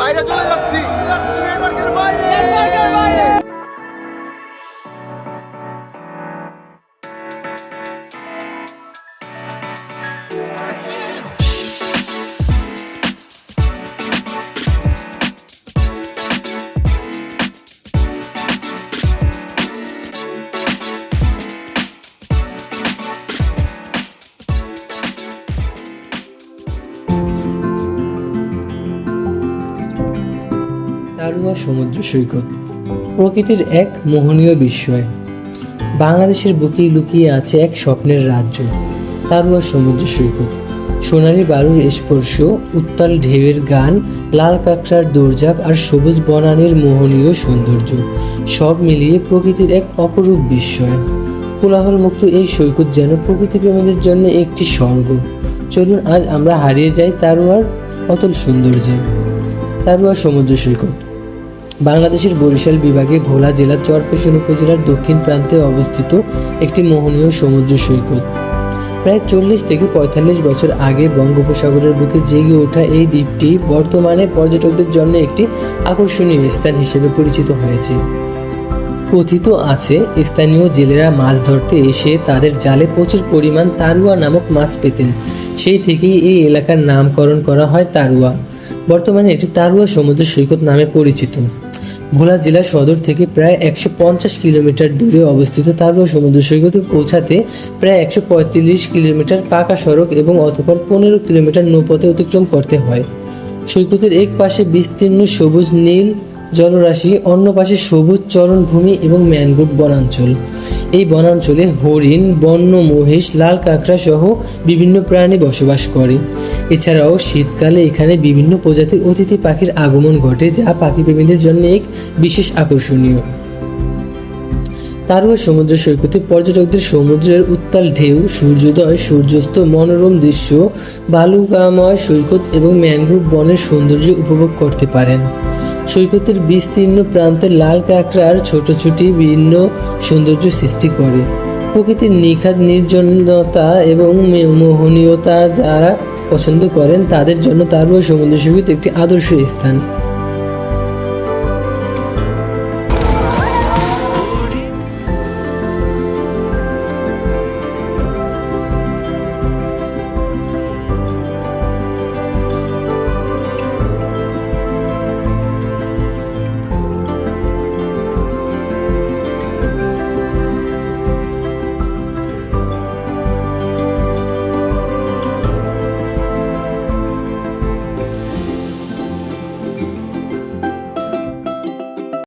বাইরে চলে যাচ্ছি। তারুয়া সমুদ্র সৈকত, প্রকৃতির এক মোহনীয় বিস্ময়। বাংলাদেশের বুকেই লুকিয়ে আছে এক স্বপ্নের রাজ্য তারুয়া সমুদ্র সৈকত। সোনালি বালুর স্পর্শ, উত্তাল ঢেউয়ের গান, লাল কাঁকড়ার দৌড়ঝাঁপ আর সবুজ বনানীর মোহনীয় সৌন্দর্য, সব মিলিয়ে প্রকৃতির এক অপরূপ বিস্ময়। কোলাহলমুক্ত এই সৈকত যেন প্রকৃতিপ্রেমীদের জন্য একটি স্বর্গ। চলুন আজ আমরা হারিয়ে যাই তারুয়ার অতল সৌন্দর্যে। তারুয়া সমুদ্র সৈকত। বাংলাদেশের বরিশাল বিভাগে ভোলা জেলার চরফেশন উপজেলার দক্ষিণ প্রান্তে অবস্থিত একটি মোহনীয় সমুদ্র সৈকত। প্রায় চল্লিশ থেকে পঁয়তাল্লিশ বছর আগে বঙ্গোপসাগরের বুকে জেগে ওঠা এই দ্বীপটি বর্তমানে পর্যটকদের জন্য একটি আকর্ষণীয় স্থান হিসেবে পরিচিত হয়েছে। কথিত আছে, স্থানীয় জেলেরা মাছ ধরতে এসে তাদের জালে প্রচুর পরিমাণ তারুয়া নামক মাছ পেতেন। সেই থেকেই এই এলাকার নামকরণ করা হয় তারুয়া। বর্তমানে এটি তারুয়া সমুদ্র সৈকত নামে পরিচিত। ভোলা জেলার সদর থেকে প্রায় একশো পঞ্চাশ কিলোমিটার দূরে অবস্থিত তারও সমুদ্র সৈকতে পৌঁছাতে প্রায় একশো পঁয়ত্রিশ কিলোমিটার পাকা সড়ক এবং অথবা পনেরো কিলোমিটার নৌপথে অতিক্রম করতে হয়। সৈকতের এক পাশে বিস্তীর্ণ সবুজ নীল জলরাশি, অন্য পাশে সবুজ চরণভূমি এবং ম্যানগ্রোভ বনাঞ্চল। এই বনাঞ্চলে হরিণ, বন্য, মহিষ, লাল কাঁকড়া সহ বিভিন্ন প্রাণী বসবাস করে। এছাড়াও শীতকালে এখানে বিভিন্ন প্রজাতির অতিথি পাখির আগমন ঘটে, যা পাখিপ্রেমীদের জন্য এক বিশেষ আকর্ষণীয়। তারুয়া সমুদ্র সৈকতে পর্যটকদের সমুদ্রের উত্তাল ঢেউ, সূর্যোদয়, সূর্যাস্ত মনোরম দৃশ্য, বালুকাময় সৈকত এবং ম্যানগ্রোভ বনের সৌন্দর্য উপভোগ করতে পারেন। সৈকতের বিস্তীর্ণ প্রান্তে লাল কাঁকড়ার ছোটছুটি ভিন্ন সৌন্দর্য সৃষ্টি করে। প্রকৃতির নিখাত নির্জনতা এবং মোহনীয়তা যারা পছন্দ করেন, তাদের জন্য তারও সমুদ্র সৈকত একটি আদর্শ স্থান।